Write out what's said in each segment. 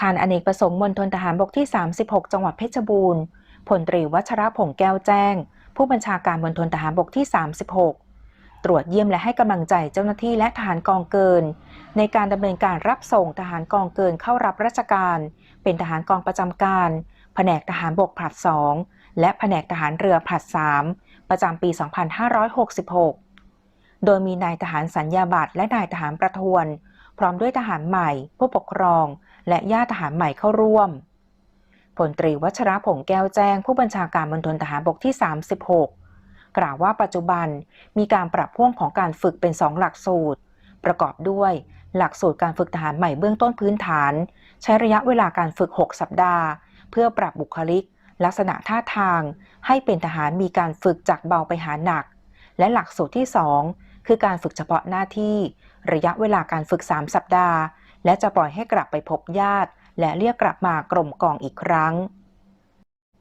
อาคารอเนกประสงค์มณฑลทหารบกที่ 36 จังหวัดเพชรบูรณ์พลตรีวัชรพงษ์แก้วแจ้ง ผู้บัญชาการมณฑลทหารบกที่ 36 ตรวจเยี่ยมและให้กำลังใจเจ้าหน้าที่และทหารกองเกิน ในการดำเนินการรับส่งทหารกองเกินเข้ารับราชการ เป็นทหารกองประจำการ แผนกทหารบกผลัด 2 และแผนกทหารเรือผลัด 3 ประจำปี 2566 โดยมีนายทหารสัญญาบัตรและนายทหารประทวน พร้อมด้วยทหารใหม่ ผู้ปกครอง และญาติทหารใหม่เข้าร่วมพลตรีวัชระผงแก้วแจ้งผู้บัญชาการมณฑลทหารบกที่ 36 กล่าวว่าปัจจุบันมีการปรับพ่วงของการฝึกเป็น2หลักสูตร ประกอบด้วยหลักสูตรการฝึกทหารใหม่เบื้องต้นพื้นฐาน ใช้ระยะเวลาการฝึก 6 สัปดาห์ เพื่อปรับบุคลิก ลักษณะท่าทาง ให้เป็นทหารมีการฝึกจากเบาไปหาหนัก และหลักสูตรที่ 2 คือการฝึกเฉพาะหน้าที่ ระยะเวลาการฝึก 3 สัปดาห์ และจะปล่อยให้กลับไปพบญาติ และเรียกกลับมากรมกองอีกครั้ง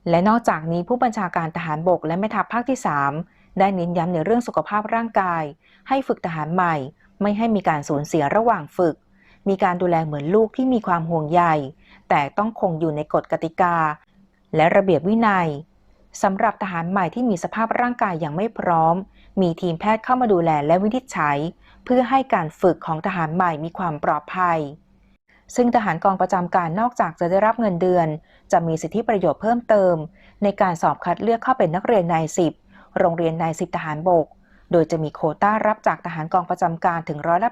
และนอกจากนี้ผู้บัญชาการทหารบกและแม่ทัพภาคที่ 3 ได้เน้นย้ำในเรื่องสุขภาพร่างกาย ให้ฝึกทหารใหม่ ไม่ให้มีการสูญเสียระหว่างฝึก มีการดูแลเหมือนลูกที่มีความห่วงใยแต่ต้องคงอยู่ในกฎกติกา และระเบียบวินัย สำหรับทหารใหม่ที่มีสภาพร่างกายยังไม่พร้อม มีทีมแพทย์เข้ามาดูแลและวินิจฉัย เพื่อให้การฝึกของทหารใหม่มีความปลอดภัย ซึ่งทหารกองประจำการนอกจากจะได้รับเงินเดือน จะมีสิทธิประโยชน์เพิ่มเติม ในการสอบคัดเลือกเข้าเป็นนักเรียนนายสิบโรงเรียนนายสิบทหารบก โดยจะมีโคต้ารับจากทหารกองประจำการถึงร้อยละ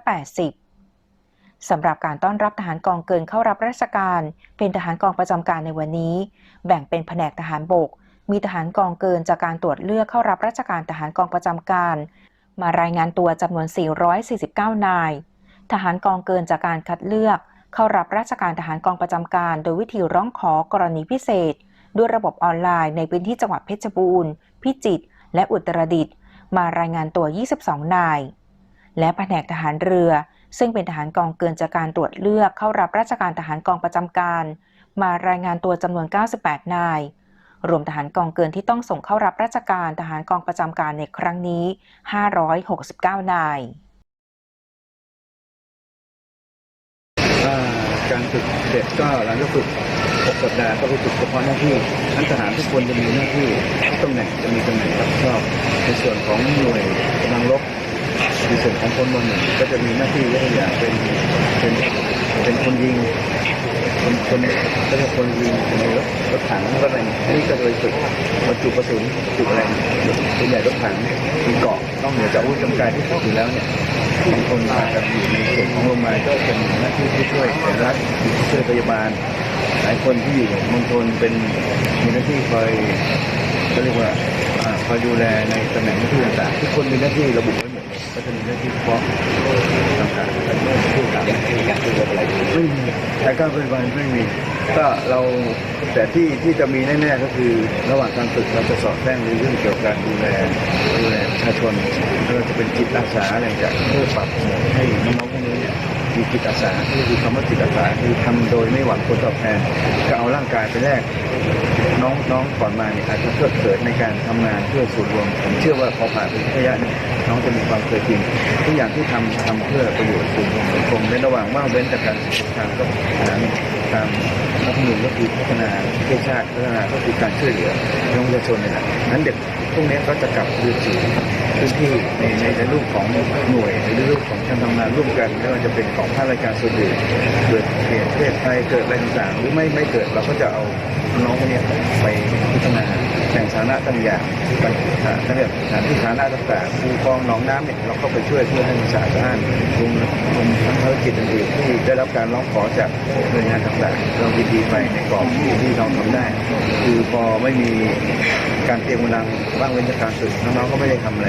80สำหรับการต้อนรับทหารกองเกินเข้ารับราชการ เป็นทหารกองประจำการในวันนี้ แบ่งเป็นแผนกทหารบก มีทหารกองเกินจากการตรวจเลือกเข้ารับราชการทหารกองประจำการ มารายงานตัวจำนวน 449 นาย ทหารกองเกินจากการคัดเลือกเข้ารับราชการทหารกองประจำการ โดยวิธีร้องขอกรณีพิเศษ ด้วยระบบออนไลน์ในพื้นที่จังหวัดเพชรบูรณ์ พิจิตร และอุตรดิตถ์ มารายงานตัว 22 นาย และแผนกทหารเรือ ซึ่งเป็นทหารกองเกินจากการตรวจเลือกเข้ารับราชการทหารกองประจำการ มารายงานตัวจำนวน 98 นาย รวมทหารกองเกินที่ต้องส่งเข้ารับราชการทหารกองประจำการในครั้งนี้ 569 นายการฝึกเด็กก็หลังจากฝึก6สัปดาห์ก็ไปฝึกเฉพาะหน้าที่ทั้งทหารทุกคนจะมีหน้าที่ตำแหน่งจะมีตำแหน่งรับผิดชอบในส่วนของหน่วย ในส่วนของพลเมืองหนึ่งก็จะมีหน้าที่ยกตัวอย่างเป็นเป็นเป็นคนยิงคนคนก็จะคนยิงในรถรถถังรถอะไรนี่ยนี่ก็เลยฝึกบรรจุกระสุนจุอะไรส่วนใหญ่รถถังมีเกาะต้องเหนือจากอาวุธจำกายที่ฝึกอยู่แล้วเนี่ยบางคนอาจจะอยู่ในส่วนของโรงพยาบาลก็เป็นหน้าที่ผู้ช่วยแต่รัฐช่วยพยาบาล หลายคนที่อยู่มณฑลเป็นมีหน้าที่คอยก็เรียกว่าคอยดูแลในตำแหน่งหน้าที่ต่างๆทุกคนมีหน้าที่ระบุ ก็จะมีหน้าที่เฉพาะต่างๆแต่ไม่พูดตามหน้าที่การเป็นอะไรไม่มีแต่การปฏิบัติไม่มี ก็เราแต่ที่ที่จะมีแน่ๆก็คือระหว่างการฝึกเราจะสอบแท่งในเรื่องเกี่ยวกับการดูแลดูแลประชาชนเราจะเป็นจิตอาสาอะไรต่างๆเพื่อปรับให้น้องๆพวกนี้เนี่ย มีจิตอาสาที่คือคำว่าจิตอาสาคือทำโดยไม่หวังผลตอบแทนก็เอาร่างกายไปแลกน้องน้องก่อนมาเนี่ยอาจจะเพลิดเพลินในการทำงานเพื่อส่วนรวมผมเชื่อว่าพอผ่านไประยะนี้น้องจะมีความเคยชินทุกอย่างที่ทำทำเพื่อประโยชน์ส่วนรวมสังคมในระหว่างว่างเว้นจากการศึกษากับทางตามรัฐธรรมนูญก็คือพัฒนาประเทศชาติพัฒนาก็คือการช่วยเหลือน้องเยาชนนี่ยนะนั้นเด็กพวกนี้ก็จะกลับคืนสู่ พื้นที่ในในในรูปของหน่วยในรูปของการทำงานร่วมกันไม่ว่าจะเป็นของภาคราชการส่วนอื่นเกิดเหตุเพศภัยเกิดอะไรต่างๆหรือไม่ไม่เกิดเราก็จะเอาน้องคนนี้ไปพัฒนา แห่งสาธารณะต่างอย่างไปหาเขาเรียกสถานที่สาธารณะต่างๆคูคลองหนองน้ำเนี่ยเราก็ไปช่วยเพื่อให้มันสะอาดสะอานรวมรวมทั้งภารกิจอื่นๆที่ได้รับการร้องขอจากหน่วยงานต่างๆเรายินดีไปในกรอบที่ที่เราทำได้ คือพอไม่มีการเตรียมกำลังว่างเว้นจากการฝึกน้องๆก็ไม่ได้ทำอะไร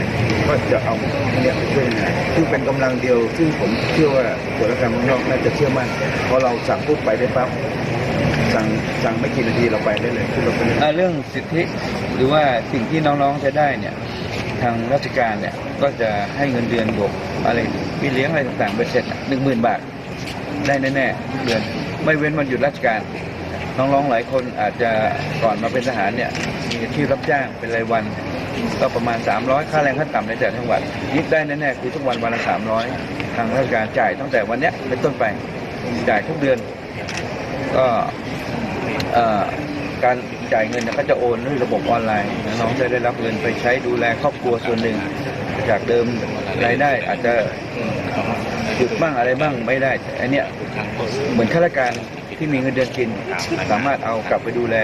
ก็จะเอาเนี้ยไปช่วยงานซึ่งเป็นกำลังเดียว ซึ่งผมเชื่อว่าส่วนราชการเมืองนอกน่าจะเชื่อมั่นพอเราสั่งปุ๊บไปได้ปั๊บ สั่งสั่งไม่กี่นาทีเราไปได้เลยคือเราเป็นอ่าเรื่องสิทธิหรือว่าสิ่งที่น้องๆจะได้เนี่ย ทางราชการเนี่ยก็จะให้เงินเดือนบวกอะไรพี่เลี้ยงอะไรต่างๆเบ็ดเสร็จหนึ่งหมื่นบาท ได้แน่ๆทุกเดือนไม่เว้นวันหยุดราชการ น้องๆหลายคนอาจจะก่อนมาเป็นทหารเนี่ยมีอาชีพรับจ้างเป็นรายวัน ก็ประมาณ 300 ค่าแรงขั้นต่ำในแต่ละจังหวัดยิบได้แน่ๆคือทุกวันวันละ300 ทางราชการจ่ายตั้งแต่วันเนี้ยเป็นต้นไปจ่ายทุกเดือน ก็ การจ่ายเงินก็จะโอนด้วยระบบออนไลน์น้องจะได้รับเงินไปใช้ดูแลครอบครัวส่วนหนึ่ง จากเดิมรายได้อาจจะหยุดบ้างอะไรบ้างไม่ได้อันเนี้ยเหมือนข้าราชการที่มีเงินเดือนกิน สามารถเอากลับไปดูแล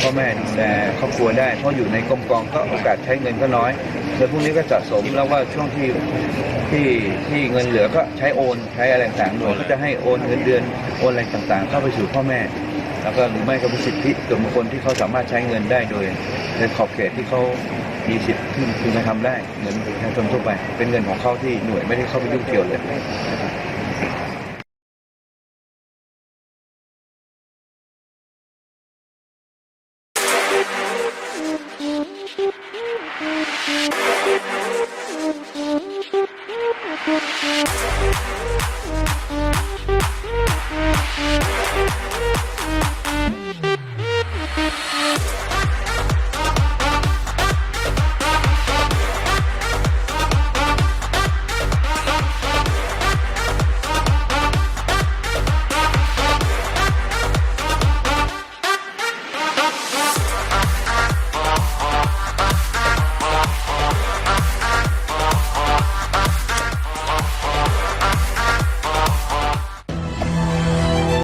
พ่อแม่ดูแลครอบครัวได้ เพราะอยู่ในกรมกองก็โอกาสใช้เงินก็น้อยเงินพวกนี้ก็สะสมแล้วว่าช่วงที่ที่ที่เงินเหลือก็ใช้โอนใช้อะไรต่างๆหน่วยก็จะให้โอนเงินเดือนโอนอะไรต่างๆ เข้าไปสู่พ่อแม่ แล้วก็หรือไม่ก็เป็นสิทธิส่วนบุคคลที่เขาสามารถใช้เงินได้โดยในขอบเขตที่เขามีสิทธิ์ที่พึงกระทำได้เหมือนประชาชนทั่วไป เป็นเงินของเขาที่หน่วยไม่ได้เข้าไปยุ่งเกี่ยวเลยนะครับ